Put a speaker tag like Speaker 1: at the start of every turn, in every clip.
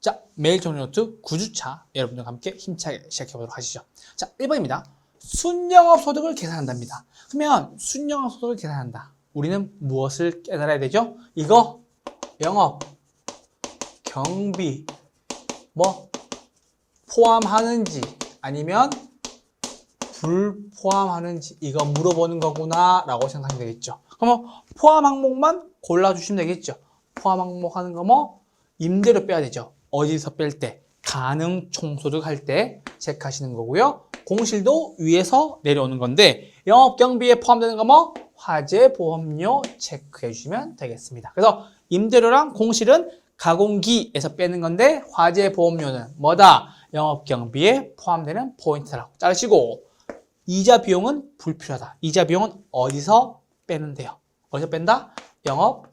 Speaker 1: 자, 매일 정리 노트 9주차 여러분들과 함께 힘차게 시작해 보도록 하시죠. 자, 1번입니다. 순영업 소득을 계산한답니다. 그러면 순영업 소득을 계산한다. 우리는 무엇을 깨달아야 되죠? 이거 영업, 경비, 뭐 포함하는지 아니면 불포함하는지 이거 물어보는 거구나 라고 생각하면 되겠죠. 그러면 포함 항목만 골라주시면 되겠죠. 포함 항목 하는 거 뭐 임대료 빼야 되죠. 어디서 뺄 때? 가능 총소득 할 때 체크하시는 거고요. 공실도 위에서 내려오는 건데 영업 경비에 포함되는 거 뭐 화재 보험료 체크해 주시면 되겠습니다. 그래서 임대료랑 공실은 가공기에서 빼는 건데 화재 보험료는 뭐다? 영업 경비에 포함되는 포인트라고 자르시고 이자 비용은 불필요하다. 이자 비용은 어디서 빼는 데요? 어디서 뺀다? 영업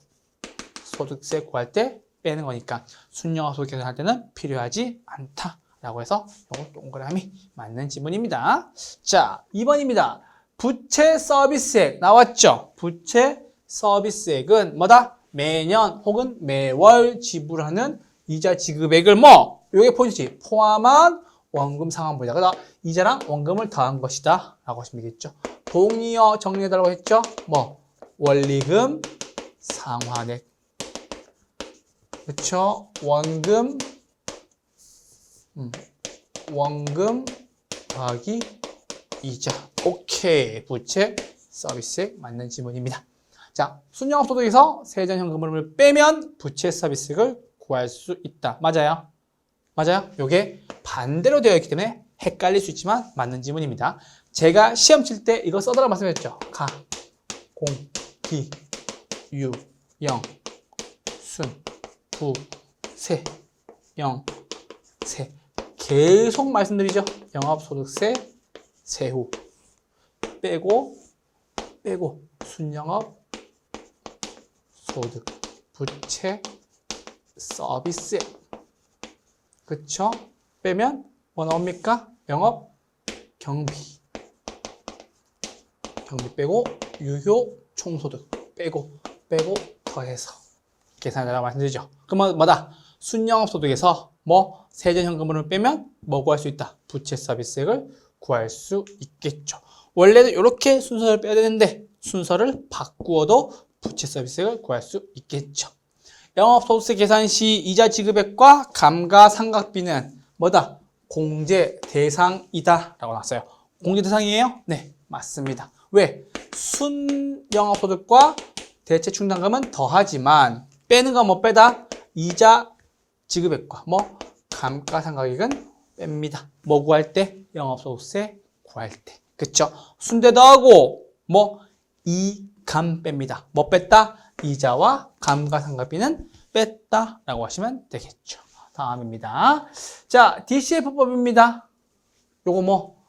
Speaker 1: 소득세 구할 때 빼는 거니까 순영업 소득 계산할 때는 필요하지 않다라고 해서 이거 동그라미 맞는 지문입니다. 자, 2번입니다. 부채 서비스액 나왔죠? 부채 서비스액은 뭐다? 매년 혹은 매월 지불하는 이자 지급액을 뭐 요게 포인트지 포함한 원금. 그래서 이자랑 원금을 더한 것이다 라고 하시면 되겠죠. 동의어 정리해달라고 했죠? 뭐 원리금 상환액 그쵸? 원금 음, 원금 더하기 이자 오케이 부채 서비스액 맞는 지문입니다. 자 순영업 소득에서 세전 현금흐름을 빼면 부채 서비스액을 구할 수 있다. 맞아요? 맞아요? 요게 반대로 되어 있기 때문에 헷갈릴 수 있지만 맞는 지문입니다. 제가 시험 칠 때 이거 써달라고 말씀드렸죠. 가, 공, 기, 유, 영, 순, 부, 세, 영, 세. 계속 말씀드리죠. 영업소득세, 세후. 빼고, 빼고, 순영업, 소득, 부채, 서비스. 그쵸? 빼면 뭐 나옵니까? 영업, 경비. 경비 빼고, 유효, 총소득. 빼고, 빼고, 더해서. 계산하라고 말씀드리죠. 그러면 뭐다? 순영업 소득에서 뭐 세전 현금으로 빼면 뭐 구할 수 있다? 부채 서비스액을 구할 수 있겠죠. 원래는 이렇게 순서를 빼야 되는데 순서를 바꾸어도 부채 서비스액을 구할 수 있겠죠. 영업 소득세 계산 시 이자 지급액과 감가상각비는 뭐다? 공제 대상이다 라고 나왔어요. 공제 대상이에요? 네, 맞습니다. 왜? 순 영업 소득과 대체 충당금은 더하지만 빼는 거뭐 빼다? 이자 지급액과 뭐 감가상각액은 뺍니다. 뭐 구할 때? 영업소득세 구할 때. 그쵸? 순대 더하고 뭐 이감 뺍니다. 뭐 뺐다? 이자와 감가상각비는 뺐다 라고 하시면 되겠죠. 다음입니다. 자, DCF법입니다. 요거 뭐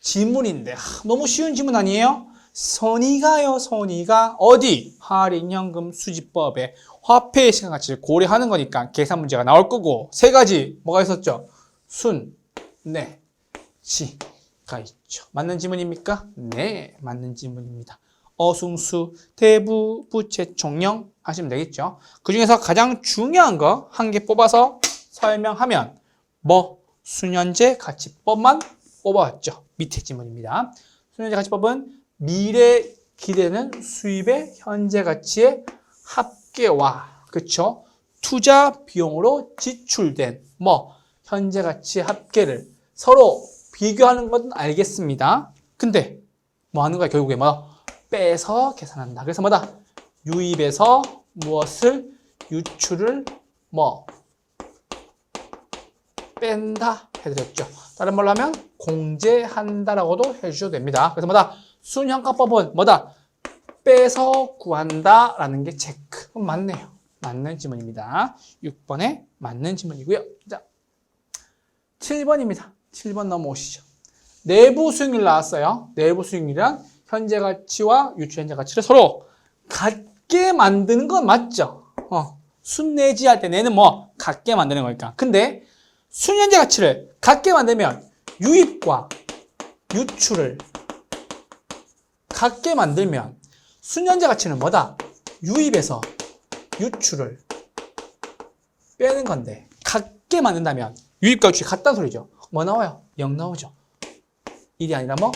Speaker 1: 지문인데 하, 너무 쉬운 지문 아니에요? 선의가요, 선의가 어디? 할인현금 수지법에 화폐의 시간 가치를 고려하는 거니까 계산 문제가 나올 거고 세 가지 뭐가 있었죠? 순, 네, 지가 있죠. 맞는 지문입니까? 네, 맞는 지문입니다. 어순수, 대부, 부채, 총령 하시면 되겠죠. 그 중에서 가장 중요한 거 한 개 뽑아서 설명하면 뭐 수년제 가치법만 뽑아왔죠. 밑에 지문입니다. 수년제 가치법은 미래 기대는 수입의 현재 가치의 합계와 그쵸 투자 비용으로 지출된 뭐 현재 가치 합계를 서로 비교하는 건 알겠습니다. 근데 뭐 하는 거야 결국에 뭐 빼서 계산한다. 그래서 뭐다 유입에서 무엇을 유출을 뭐 뺀다 해드렸죠. 다른 말로 하면 공제한다라고도 해주셔도 됩니다. 그래서 뭐다 순형가법은 뭐다? 빼서 구한다라는 게 체크. 맞네요. 맞는 지문입니다. 6번에 맞는 지문이고요. 자, 7번입니다. 7번 넘어오시죠. 내부 수익률 나왔어요. 내부 수익률이란 현재 가치와 유출 현재 가치를 서로 같게 만드는 건 맞죠? 어, 순내지 할 때 내는 뭐 같게 만드는 거니까. 근데 순현재 가치를 같게 만들면 유입과 유출을 같게 만들면 순현재 가치는 뭐다? 유입에서 유출을 빼는 건데 같게 만든다면 유입과 유출이 같다는 소리죠. 뭐 나와요? 0 나오죠. 1이 아니라 뭐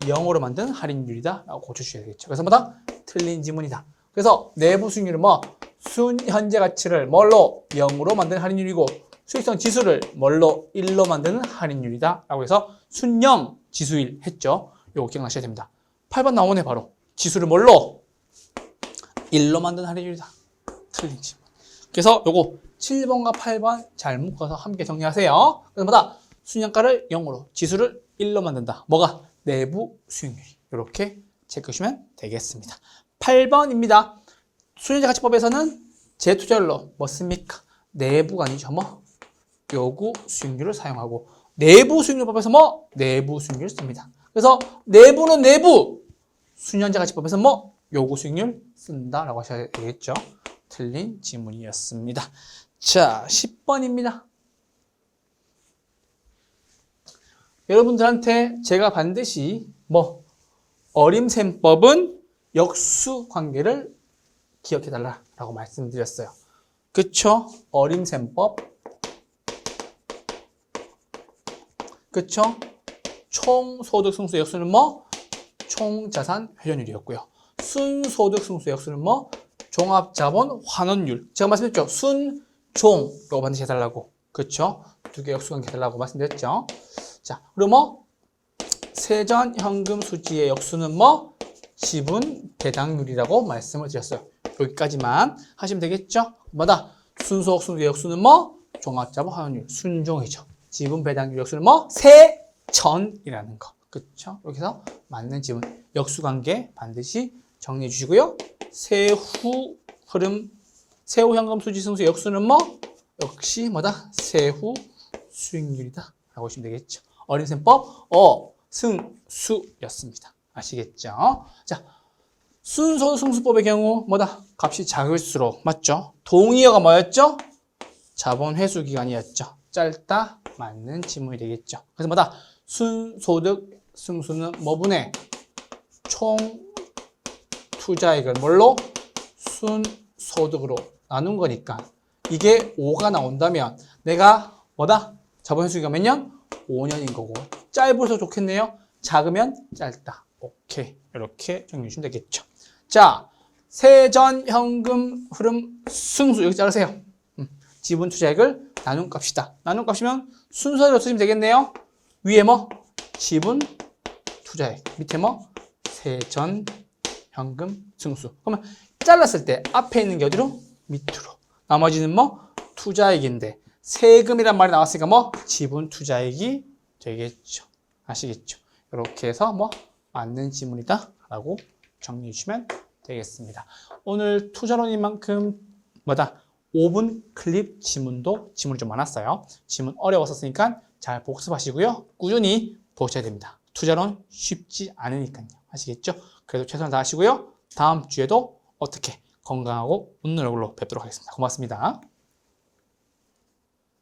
Speaker 1: 0으로 만든 할인율이다 라고 고쳐주셔야 되겠죠. 그래서 뭐다? 틀린 지문이다. 그래서 내부 수익률은 뭐 순 현재 가치를 뭘로 0으로 만든 할인율이고 수익성 지수를 뭘로 1로 만드는 할인율이다 라고 해서 순영 지수일 했죠. 요거 기억나셔야 됩니다. 8번 나오네 바로. 지수를 뭘로? 1로 만든 할인율이다. 틀린 지문. 그래서 요거 7번과 8번 잘 묶어서 함께 정리하세요. 뭐다? 순양가를 0으로, 지수를 1로 만든다. 뭐가? 내부 수익률. 이렇게 체크하시면 되겠습니다. 8번입니다. 수요자 가치법에서는 재투자율로 뭐 씁니까? 내부가 아니죠. 뭐? 요구 수익률을 사용하고 내부 수익률법에서 뭐? 내부 수익률을 씁니다. 그래서 내부는 내부, 수년자 가치법에서 뭐? 요구 수익률 쓴다라고 하셔야 되겠죠. 틀린 지문이었습니다. 자, 10번입니다. 여러분들한테 제가 반드시 뭐 어림셈법은 역수 관계를 기억해 달라라고 말씀드렸어요. 그쵸? 어림셈법. 그쵸? 총소득 승수 역수는 뭐? 총자산 회전율이었고요. 순소득 승수 역수는 뭐? 종합자본 환원율. 제가 말씀드렸죠. 순, 종. 이거 반드시 해달라고. 그쵸? 두개 역수관계 해달라고 말씀드렸죠. 자, 그리고 뭐? 세전 현금 수지의 역수는 뭐? 지분 배당률이라고 말씀을 드렸어요. 여기까지만 하시면 되겠죠? 뭐다? 순소 역수의 역수는 뭐? 종합자본 환원율. 순종이죠. 지분 배당률 역수는 뭐? 세전이라는 거. 그쵸? 이렇게 해서 맞는 지분. 역수관계 반드시 정리해 주시고요. 세후 흐름, 세후 현금 수지 승수 역수는 뭐? 역시 뭐다? 세후 수익률이다. 라고 보시면 되겠죠. 어린셈법, 어, 승, 수였습니다. 아시겠죠? 자, 순서 승수법의 경우 뭐다? 값이 작을수록 맞죠? 동의어가 뭐였죠? 자본 회수 기간이었죠. 짧다 맞는 지문이 되겠죠. 그래서 뭐다? 순소득 승수는 뭐분의 총 투자액을 뭘로? 순소득으로 나눈 거니까 이게 5가 나온다면 내가 뭐다? 자본 회수 기간 몇 년? 5년인 거고 짧을수록 좋겠네요. 작으면 짧다. 오케이. 이렇게 정리해 주시면 되겠죠. 자, 세전 현금 흐름 승수 여기 자르세요. 음, 지분 투자액을 나눈 값이다. 나눈 값이면 순서대로 쓰시면 되겠네요. 위에 뭐? 지분 투자액. 밑에 뭐? 세전 현금 승수. 그러면 잘랐을 때 앞에 있는 게 어디로? 밑으로. 나머지는 뭐? 투자액인데 세금이란 말이 나왔으니까 뭐? 지분 투자액이 되겠죠. 아시겠죠? 이렇게 해서 뭐? 맞는 지문이다 라고 정리해 주시면 되겠습니다. 오늘 투자론인 만큼 뭐다? 5분 클립 지문도 지문이 좀 많았어요. 지문 어려웠었으니까 잘 복습하시고요. 꾸준히 보셔야 됩니다. 투자론 쉽지 않으니까요. 아시겠죠? 그래도 최선을 다하시고요. 다음 주에도 어떻게 건강하고 웃는 얼굴로 뵙도록 하겠습니다. 고맙습니다.